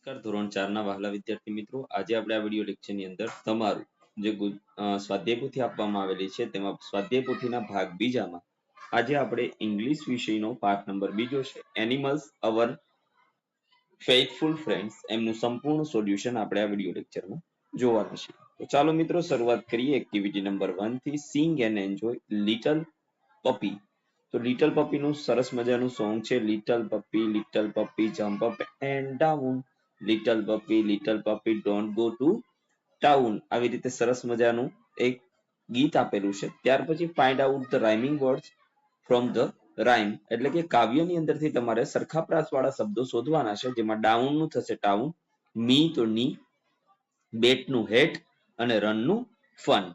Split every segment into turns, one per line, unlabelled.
નમસ્કાર, ધોરણ ચારના વહાલા વિદ્યાર્થી મિત્રો. આજે આપણે આ વીડિયો લેક્ચરની અંદર તમારું જે સ્વાધ્યાય પોથી આપવામાં આવેલી છે, તેમાં સ્વાધ્યાય પોથીના ભાગ બીજામાં આજે આપણે ઇંગ્લિશ વિષયનો પાઠ નંબર બીજો છે એનિમલ્સ અવર ફેઇથફુલ ફ્રેન્ડ્સ એમનું સંપૂર્ણ સોલ્યુશન આપણે આ વીડિયો લેક્ચરમાં જોવાનું છે. તો ચાલો મિત્રો, શરૂઆત કરીએ activity number વનથી. Sing and enjoy little puppy તો લિટલ પપી નું સરસ મજાનું સોંગ છે. Little puppy little puppy jump up and down little puppy little puppy don't go to town આવી રીતે સરસ મજાનું એક ગીત આપેલું છે. ત્યાર પછી find out the rhyming words from the rhyme એટલે કે કાવ્યની અંદરથી તમારે સરખા પ્રાસવાળા શબ્દો શોધવાના છે, જેમાં ડાઉનનું થશે ટાઉન મી તો ની બેટનું હેટ અને રનનું ફન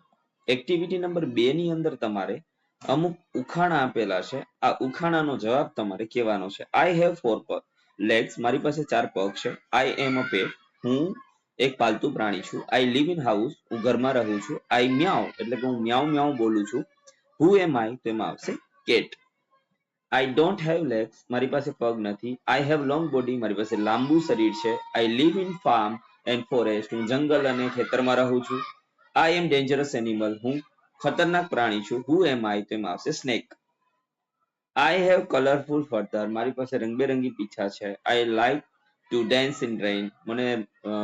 એક્ટિવિટી નંબર બે ની અંદર તમારે અમુક ઉખાણા આપેલા છે. આ ઉખાણાનો જવાબ તમારે કહેવાનો છે. આઈ હેવ ફોર લેગ્સ મારી પાસે ચાર પગ છે. આઈ એમ અ પેટ હું એક પાલતુ પ્રાણી છું. આઈ લિવ ઇન હાઉસ હું ઘરમાં રહું છું. આઈ મ્યાઉ એટલે કે હું મ્યાઉ મ્યાઉ બોલું છું. હુ એમ આઈ તો એમાં આવશે cat I don't have legs મારી પાસે પગ નથી. આઈ હેવ લોંગ બોડી મારી પાસે લાંબુ શરીર છે. I live in farm and forest હું જંગલ અને ખેતરમાં રહું છું. આઈ એમ ડેન્જરસ એનિમલ હું ખતરનાક પ્રાણી છું. હુ એમ આઈ તો એમાં આવશે snake I have colourful feather મારી પાસે રંગબેરંગી પીછા છે. I like to dance in rain મને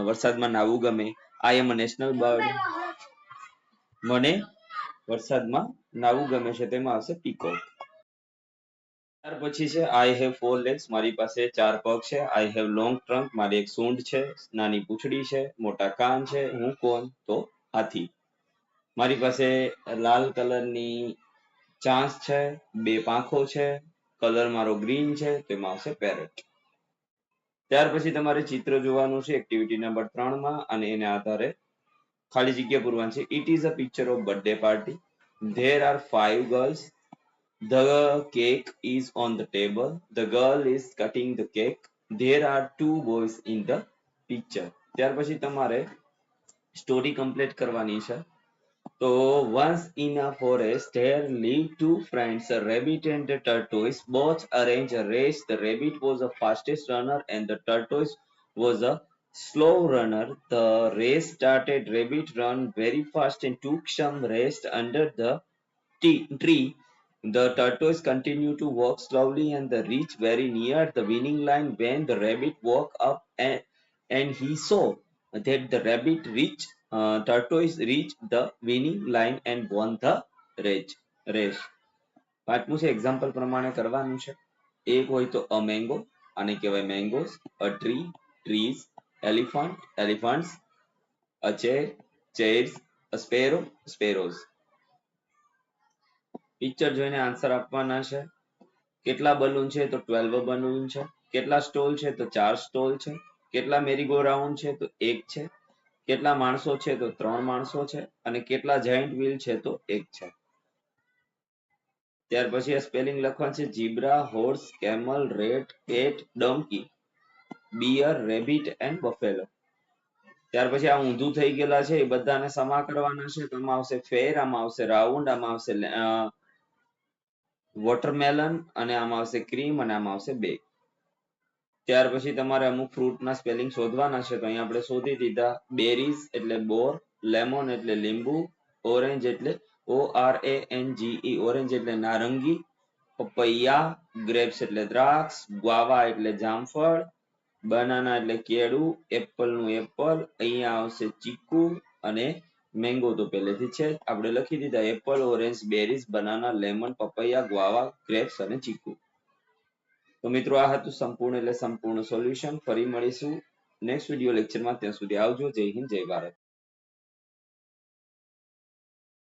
વરસાદમાં નાહવું ગમે. આઈ એમ અ નેશનલ બર્ડ મને વરસાદમાં નાહવું ગમે છે. તેમાં આવશે પીકોક ત્યાર પછી છે આઈ હેવ ફોર લેગ્સ મારી પાસે ચાર પગ છે. આઈ હેવ લોંગ ટ્રંક મારી એક સૂંઢ છે. નાની પૂંછડી છે. મોટા કાન છે. હું કોણ? તો હાથી. મારી પાસે લાલ કલરની ચાંચ છે, બે પાંખો છે, કલર મારો ગ્રીન છે તેમાં આવશે પેરેટ. ત્યાર પછી તમારે ચિત્ર જોવાનું છે એક્ટિવિટી નંબર ત્રણમાં અને એને આધારે ખાલી જગ્યા પૂરવાની છે. It is a picture of birthday party there are five girls the cake is on the table the girl is cutting the cake there are two boys in the picture ત્યાર પછી તમારે સ્ટોરી કમ્પ્લીટ કરવાની છે. તો once in a forest there lived two friends, a rabbit and a tortoise. Both arranged a race. The rabbit was the fastest runner and the tortoise was a slow runner. The race started. Rabbit ran very fast and took some rest under the tree. The tortoise continued to walk slowly and they reached very near the winning line when the rabbit woke up and, and he saw that the rabbit reached uh, tortoise reached the winning line and won the race. Race. પાંચમું છે example પ્રમાણે કરવાનું છે. એક હોય તો અ mango આને કહેવાય mangoes a tree trees elephant elephants a chair chairs a sparrow sparrows picture જોઈને આન્સર આપવાના છે. કેટલા બલૂન છે તો 12 બલૂન છે. કેટલા સ્ટોલ છે તો ચાર સ્ટોલ છે. કેટલા મેરીગો રાઉન્ડ છે તો એક છે. કેટલા માણસો છે તો ત્રણ માણસો છે અને કેટલા જાયન્ટ વ્હીલ છે તો એક છે. ત્યાર પછી આ સ્પેલિંગ લખવાનું છે zebra horse camel rat cat donkey bear rabbit and buffalo ત્યાર પછી આ ઊંધું થઈ ગયેલા છે એ બધાને સમા કરવાના છે તો આમાં આવશે ફેર, આમાં આવશે રાઉન્ડ, આમાં આવશે વોટરમેલન અને આમાં આવશે ક્રીમ અને આમાં આવશે બે ત્યાર પછી તમારે અમુક ફ્રૂટના સ્પેલિંગ શોધવાના છે. તો અહીંયા આપણે શોધી દીધા બેરીઝ એટલે બોર લેમન એટલે લીંબુ ઓરેન્જ એટલે O R A N G orange એટલે નારંગી, પપૈયા ગ્રેપ્સ એટલે દ્રાક્ષ ગ્વાવા એટલે જામફળ બનાના એટલે કેળું એપલનું એપલ અહીંયા આવશે ચીકુ અને મેંગો તો પહેલેથી છે આપણે લખી દીધા apple orange berries banana lemon papaya guava grapes અને ચીકુ. તો મિત્રો, આ હતું સંપૂર્ણ એટલે સંપૂર્ણ સોલ્યુશન ફરી મળીશું નેક્સ્ટ વીડિયો લેક્ચરમાં ત્યાં સુધી આવજો. જય હિન્દ, જય ભારત.